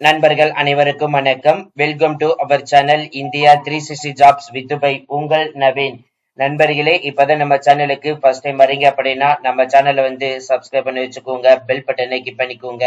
நண்பர்கள் அனைவருக்கும் வணக்கம். Welcome to our channel India three sixty jobs with by உங்கள் நவீன். நண்பர்களே இப்பதான் நம்ம சேனலுக்கு ஃபர்ஸ்ட் டைம் வரீங்க அப்படின்னா நம்ம சேனலை வந்து சப்ஸ்கிரைப் பண்ணி வச்சுக்கோங்க பெல் பட்டனை கிளிக் பண்ணிக்கோங்க.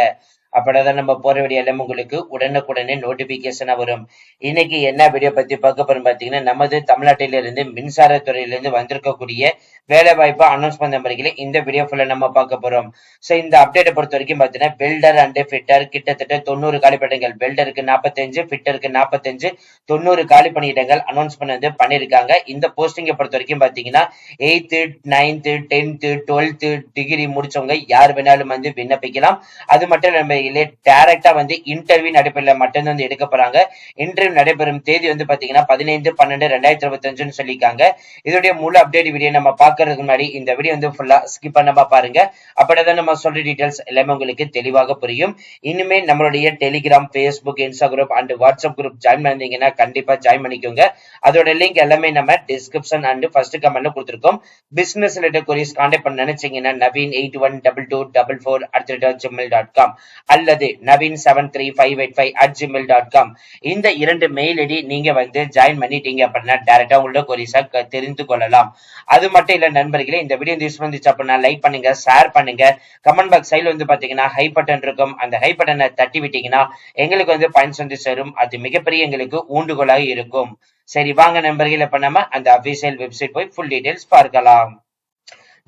அப்படிதான் நம்ம போற வீடியோ எல்லாம் உங்களுக்கு உடனுக்குடனே நோட்டிபிகேஷனா வரும். இன்னைக்கு என்ன வீடியோ பத்தி பார்க்க போறோம் பாத்தீங்கன்னா நமது தமிழ்நாட்டிலிருந்து மின்சாரத்துறையிலிருந்து வந்திருக்கக்கூடிய வேலை வாய்ப்பு பண்ண நம்பர்களே இந்த வீடியோ ஃபுல்லா நம்ம பார்க்க போறோம். சோ இந்த அப்டேட்டை பொறுத்த வரைக்கும் பாத்தீங்கன்னா பில்டர் அண்ட் ஃபிட்டர் கிட்டத்தட்ட தொண்ணூறு காலிப்படங்கள் பில்டருக்கு நாற்பத்தஞ்சு ஃபிட்டருக்கு நாற்பத்தஞ்சு தொண்ணூறு காலி பணியிடங்கள் அனௌன்ஸ் வந்து பண்ணிருக்காங்க. இந்த போஸ்டிங்கை பொறுத்த வரைக்கும் பாத்தீங்கன்னா eighth ninth tenth twelfth degree முடிச்சவங்க யார் வேணாலும் வந்து விண்ணப்பிக்கலாம். அது மட்டும் நம்ம இல்லை டைரக்டா வந்து இன்டர்வியூ நடைபெறல மட்டும்தான் வந்து எடுக்க போறாங்க. இன்டர்வியூ நடைபெறும் தேதி வந்து பாத்தீங்கன்னா பதினைந்து பன்னெண்டு ரெண்டாயிரத்தி இருபத்தஞ்சுன்னு சொல்லியிருக்காங்க. இதோடைய முழு அப்டேட் வீடியோ நம்ம பாக்குறதுக்கு முன்னாடி இந்த வீடியோ வந்து ஃபுல்லா ஸ்கிப் பண்ணாம பாருங்க. அப்படிதான் நம்ம சொல்ற டீடைல்ஸ் எல்லாமே உங்களுக்கு தெளிவாக புரியும். இனிமே நம்மளுடைய Telegram Facebook Instagram and WhatsApp group join பண்ணீங்கன்னா கண்டிப்பா ஜாயின் பண்ணிக்கோங்க. அதோட லிங்க் எல்லாமே நம்ம டிஸ்கிரிப்ஷன் அண்ட் ஃபர்ஸ்ட் கமெண்ட்ல கொடுத்துருக்கோம். பிசினஸ் ரிலேட்டட் கொரியஸ் கான்டாக்ட் பண்ண நினைச்சீங்கன்னா Naveen eight one double two double four at Gmail dot com அல்லது Naveen seven three five eight five at Gmail dot com இந்த இரண்டு மெயில் ஐடி நீங்க வந்து ஜாயின் பண்ணிட்டீங்க அப்படின்னா டேரக்டா உங்களோட கொரிஸா தெரிந்து கொள்ளலாம். அது மட்டும் இல்ல நண்பர்களே இந்த வீடியோ யூஸ் வந்துச்சு அப்படின்னா லைக் பண்ணுங்க ஷேர் பண்ணுங்க. கமெண்ட் பாக்ஸ் சைடில் வந்து பாத்தீங்கன்னா ஹை பட்டன் இருக்கும். அந்த ஹை பட்டனை தட்டி விட்டீங்கன்னா எங்களுக்கு வந்து பயன் வந்து சேரும். அது மிகப்பெரிய எங்களுக்கு ஊண்டுகோலாக இருக்கும். சரி வாங்க நண்பர்களே இப்ப நம்ம அந்த அபிஷியல் வெப்சைட் போய் ஃபுல் டீடைல்ஸ் பார்க்கலாம்.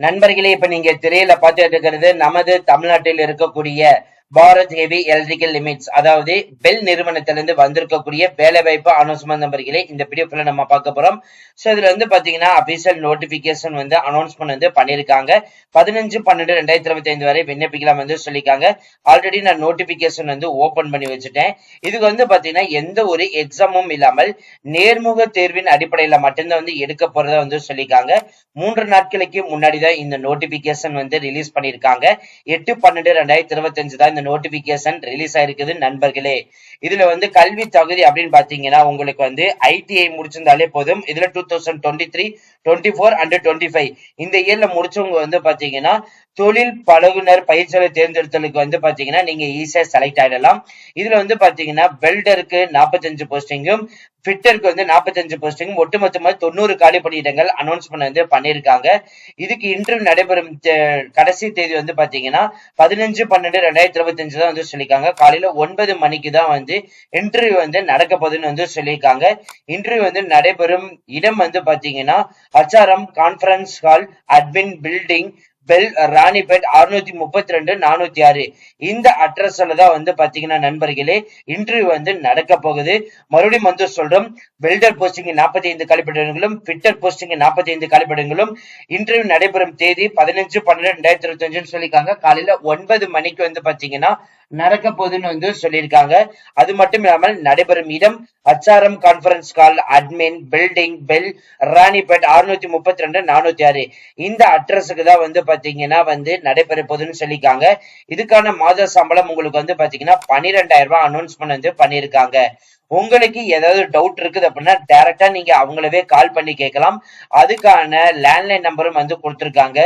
நண்பர்களே இப்ப நீங்க திரையில பார்த்துட்டு இருக்கிறது நமது தமிழ்நாட்டில் இருக்கக்கூடிய பாரத் ஹெவி எலக்ட்ரிக்கல் லிமிட்ஸ். அதாவது பெல் நிறுவனத்திலிருந்து வந்திருக்கக்கூடிய வேலை வாய்ப்பு அனௌன்ஸ்மெண்ட் நம்பர்களே இந்த பிடிஎஃப்ல நம்ம பார்க்க போறோம். ஸோ இதுல வந்து பாத்தீங்கன்னா அபிஷியல் நோட்டிபிகேஷன் வந்து அனௌன்ஸ்மெண்ட் வந்து பண்ணிருக்காங்க பதினஞ்சு பன்னெண்டு ரெண்டாயிரத்தி இருபத்தி ஐந்து வரை விண்ணப்பிக்கலாம் வந்து சொல்லியிருக்காங்க. ஆல்ரெடி நான் நோட்டிபிகேஷன் வந்து ஓபன் பண்ணி வச்சுட்டேன். இதுக்கு வந்து பாத்தீங்கன்னா எந்த ஒரு எக்ஸாமும் இல்லாமல் நேர்முக தேர்வின் அடிப்படையில மட்டும்தான் வந்து எடுக்க போறதா வந்து சொல்லியிருக்காங்க. மூன்று நாட்களுக்கு முன்னாடி தான் இந்த நோட்டிபிகேஷன் வந்து ரிலீஸ் பண்ணியிருக்காங்க. எட்டு பன்னெண்டு ரெண்டாயிரத்தி இருபத்தஞ்சு தான் இந்த நோட்டிபிகேஷன் ரிலீஸ் ஆயிருக்குது நண்பர்களே. இதுல வந்து கல்வி தகுதி அப்படின்னு பாத்தீங்கன்னா உங்களுக்கு வந்து ஐடிஐ முடிச்சிருந்தாலே போதும். இதுல two thousand twenty three twenty four and twenty five இந்த இயர்ல முடிச்சவங்க வந்து பாத்தீங்கன்னா தொழில் பழகுனர் பயிற்சியாளர் தேர்ந்தெடுத்தலுக்கு வந்து பாத்தீங்கன்னா நீங்க ஈஸியா செலக்ட் ஆயிடலாம். இதுல வந்து பாத்தீங்கன்னா வெல்டருக்கு நாற்பத்தஞ்சு போஸ்டிங்கும் ஃபிட்டருக்கு வந்து நாற்பத்தஞ்சு போஸ்டிங்கும் ஒட்டுமொத்தமா தொண்ணூறு காலி பணியிடங்கள் அனௌன்ஸ்மெண்ட் வந்து பண்ணியிருக்காங்க இதுக்கு இன்டர்வியூ நடைபெறும் கடைசி தேதி வந்து பாத்தீங்கன்னா பதினஞ்சு பன்னெண்டு ரெண்டாயிரத்தி இருபத்தஞ்சு தான் வந்து சொல்லியிருக்காங்க. காலையில ஒன்பது மணிக்கு தான் வந்து இன்டர்வியூ வந்து நடக்க போகுதுன்னு வந்து சொல்லியிருக்காங்க. இன்டர்வியூ வந்து நடைபெறும் இடம் வந்து பாத்தீங்கன்னா அச்சாரம் conference hall admin building BHEL Ranipet அறுநூத்தி முப்பத்தி ரெண்டு நானூத்தி ஆறு. இந்த அட்ரஸ்ல தான் வந்து பாத்தீங்கன்னா நண்பர்களே இன்டர்வியூ வந்து நடக்க போகுது. மறுபடியும் வந்து சொல்றோம் வெல்டர் போஸ்டிங் நாற்பத்தி ஐந்து கழிப்பிடங்களும் ஃபிட்டர் போஸ்டிங் நாற்பத்தி ஐந்து கழிப்பிடங்களும் இன்டர்வியூ நடைபெறும் தேதி பதினஞ்சு பன்னெண்டு ரெண்டாயிரத்தி இருபத்தி அஞ்சுன்னு சொல்லியிருக்காங்க. காலையில ஒன்பது மணிக்கு வந்து பாத்தீங்கன்னா நடக்க போகுதுன்னு வந்து சொல்லியிருக்காங்க. அது மட்டும் இல்லாமல் நடைபெறும் இடம் HRM conference hall admin building BHEL Ranipet அறுநூத்தி முப்பத்தி ரெண்டு நானூத்தி ஆறு. இந்த அட்ரஸுக்கு தான் வந்து பாத்தீங்கன்னா வந்து நடைபெற போகுதுன்னு சொல்லியிருக்காங்க. இதுக்கான மாத சம்பளம் உங்களுக்கு வந்து பாத்தீங்கன்னா பன்னிரெண்டாயிரம் ரூபாய் அனௌன்ஸ்மெண்ட் வந்து பண்ணியிருக்காங்க. உங்களுக்கு ஏதாவது டவுட் இருக்குது அப்படின்னா டைரக்டா நீங்க அவங்களவே கால் பண்ணி கேட்கலாம். அதுக்கான லேண்ட்லைன் நம்பரும் வந்து கொடுத்துருக்காங்க.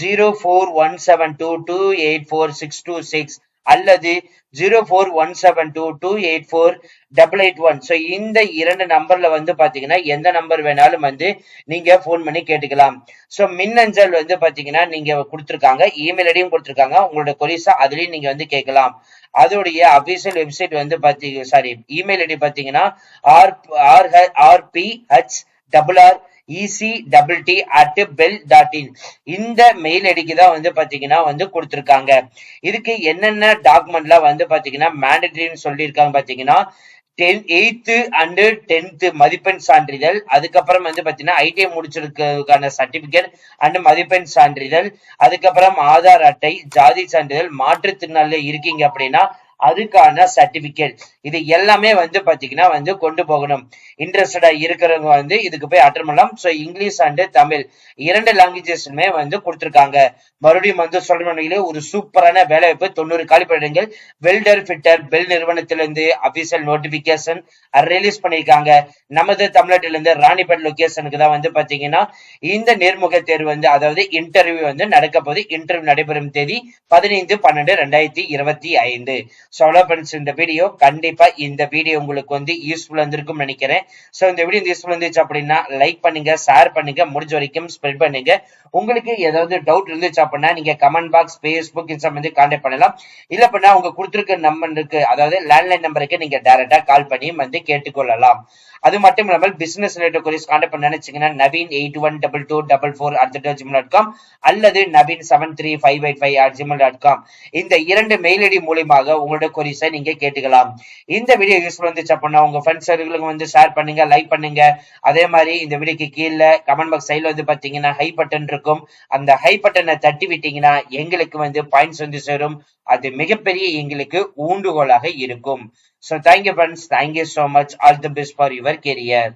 Zero four one seven two two eight four six two six அல்லது zero four one seven two two eight four double eight one. So இந்த இரண்டு நம்பர்ல வந்து பாத்தீங்கன்னா எந்த நம்பர் வேணாலும் வந்து நீங்க ஃபோன் பண்ணி கேட்டுக்கலாம். ஸோ மின்னஞ்சல் வந்து பாத்தீங்கன்னா நீங்க கொடுத்துருக்காங்க. இமெயில் ஐடியும் கொடுத்துருக்காங்க. உங்களோட கொரிசா அதுலயும் நீங்க வந்து கேட்கலாம். அதோடைய அபிஷியல் வெப்சைட் வந்து பாத்தீங்க சாரி இமெயில் ஐடி பாத்தீங்கன்னா R R RP H double R EC double D at BHEL dot in இந்த மெயில் ஐடிக்கு தான் வந்து பாத்தீங்கன்னா வந்து கொடுத்துருக்காங்க. இதுக்கு என்னென்ன டாக்குமெண்ட்லாம் வந்து பாத்தீங்கன்னா மேண்டட்ரின்னு சொல்லியிருக்காங்க பாத்தீங்கன்னா டென் எயித்து அண்டு டென்த்து மதிப்பெண் சான்றிதழ் அதுக்கப்புறம் வந்து பார்த்தீங்கன்னா ஐடிஐ முடிச்சிருக்கிறதுக்கான சர்டிபிகேட் அண்ட் மதிப்பெண் சான்றிதழ் அதுக்கப்புறம் ஆதார் அட்டை ஜாதி சான்றிதழ் மாற்றுத்திறனாளியில் இருக்கீங்க அப்படின்னா அதுக்கான சர்டிபிகேட் இது எல்லாமே வந்து பாத்தீங்கன்னா வந்து கொண்டு போகணும். இன்ட்ரெஸ்டடா இருக்கிறவங்க வந்து இதுக்கு போய் அட்டன் பண்ணலாம். ஸோ இங்கிலீஷ் அண்ட் தமிழ் இரண்டு லாங்குவேஜஸ்மே வந்து கொடுத்துருக்காங்க. மறுபடியும் வந்து சொல்லணும்னு ஒரு சூப்பரான வேலைவாய்ப்பு. தொண்ணூறு காலிப்படங்கள் வெல்டர் ஃபிட்டர் பெல் நிறுவனத்திலிருந்து அபிஷியல் நோட்டிபிகேஷன் ரிலீஸ் பண்ணியிருக்காங்க. நமது தமிழ்நாட்டிலிருந்து ராணிபேட் லொகேஷனுக்கு தான் வந்து பாத்தீங்கன்னா இந்த நேர்முக தேர்வு வந்து அதாவது இன்டர்வியூ வந்து நடக்க போது இன்டர்வியூ நடைபெறும் தேதி பதினைந்து பன்னெண்டு ரெண்டாயிரத்தி இருபத்தி ஐந்து. அவ்வளோ ஃப்ரெண்ட்ஸ் இந்த வீடியோ கண்டிப்பா இந்த வீடியோ உங்களுக்கு வந்து யூஸ்ஃபுல் இருந்திருக்கும்னு நினைக்கிறேன். ஸோ இந்த வீடியோ யூஸ்ஃபுல் இருந்துச்சு அப்படின்னா லைக் பண்ணுங்க ஷேர் பண்ணுங்க முடிஞ்ச வரைக்கும் ஸ்ப்ரெட் பண்ணுங்க. உங்களுக்கு ஏதாவது டவுட் இருந்துச்சு அப்படின்னா நீங்க கமெண்ட் பாக்ஸ் ஃபேஸ்புக் இன்ஸ்டாம் வந்து கான்டாக்ட் பண்ணலாம். இல்ல அப்படின்னா உங்க கொடுத்துருக்க நம்பருக்கு அதாவது லேண்ட்லைன் நம்பருக்கு நீங்க டைரக்டா கால் பண்ணி வந்து கேட்டுக்கொள்ளலாம். அது மட்டும் இல்லாமல் பிசினஸ் ரிலேட்டட் கொரிஸ் கான்டாக்ட் பண்ண நினைச்சீங்கன்னா Naveen eight one double two double four at Gmail dot com அல்லது Naveen seven three five eight five at Gmail dot com இந்த இரண்டு மெயில் ஐடி மூலியமாக உங்களோட கொரிஸை நீங்க கேட்டுக்கலாம். இந்த வீடியோ யூஸ்ஃபுல் வந்துச்சு அப்படின்னா உங்க ஃப்ரெண்ட்ஸ் சர்க்கிளுக்கு வந்து ஷேர் பண்ணுங்க லைக் பண்ணுங்க. அதே மாதிரி இந்த வீடியோக்கு கீழே கமெண்ட் பாக்ஸ் சைடில் வந்து பாத்தீங்கன்னா ஹை பட்டன் இருக்கும். அந்த ஹை பட்டனை தட்டி விட்டீங்கன்னா எங்களுக்கு வந்து பாயிண்ட்ஸ் வந்து சேரும். அது மிகப்பெரிய எங்களுக்கு ஊண்டுகோலாக இருக்கும். So thank you friends thank you so much all the best for your career